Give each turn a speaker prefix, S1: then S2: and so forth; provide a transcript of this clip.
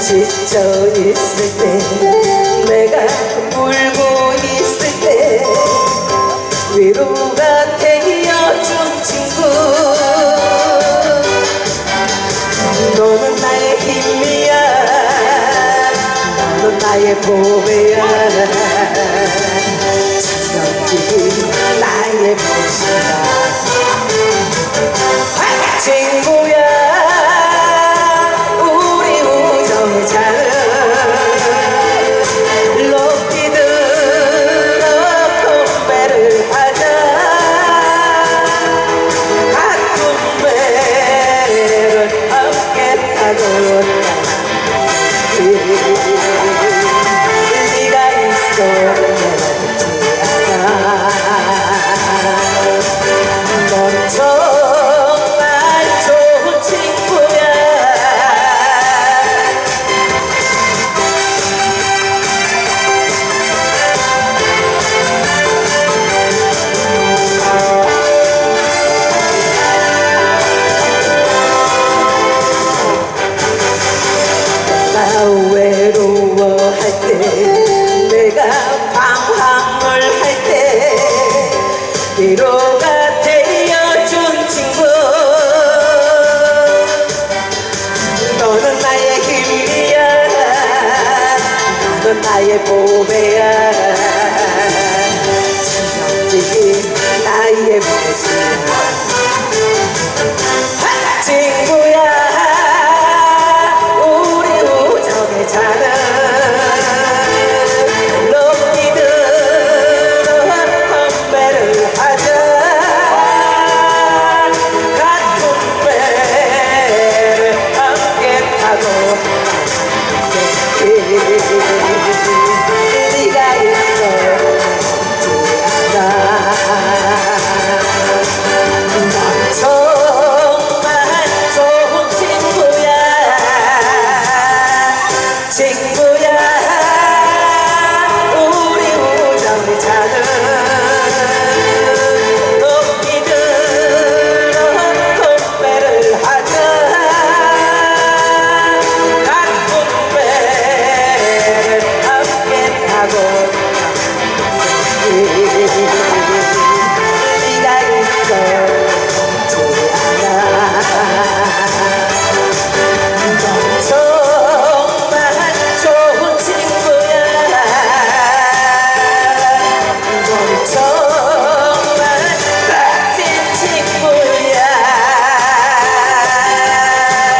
S1: 지쳐 있을 때 내가 울고 있을 때 위로가 되어준 친구. 너는 나의 힘이야. 너는 나의 보배야. 지금이 나의 너는 나의 보배야 지금 나의 보배야 I go.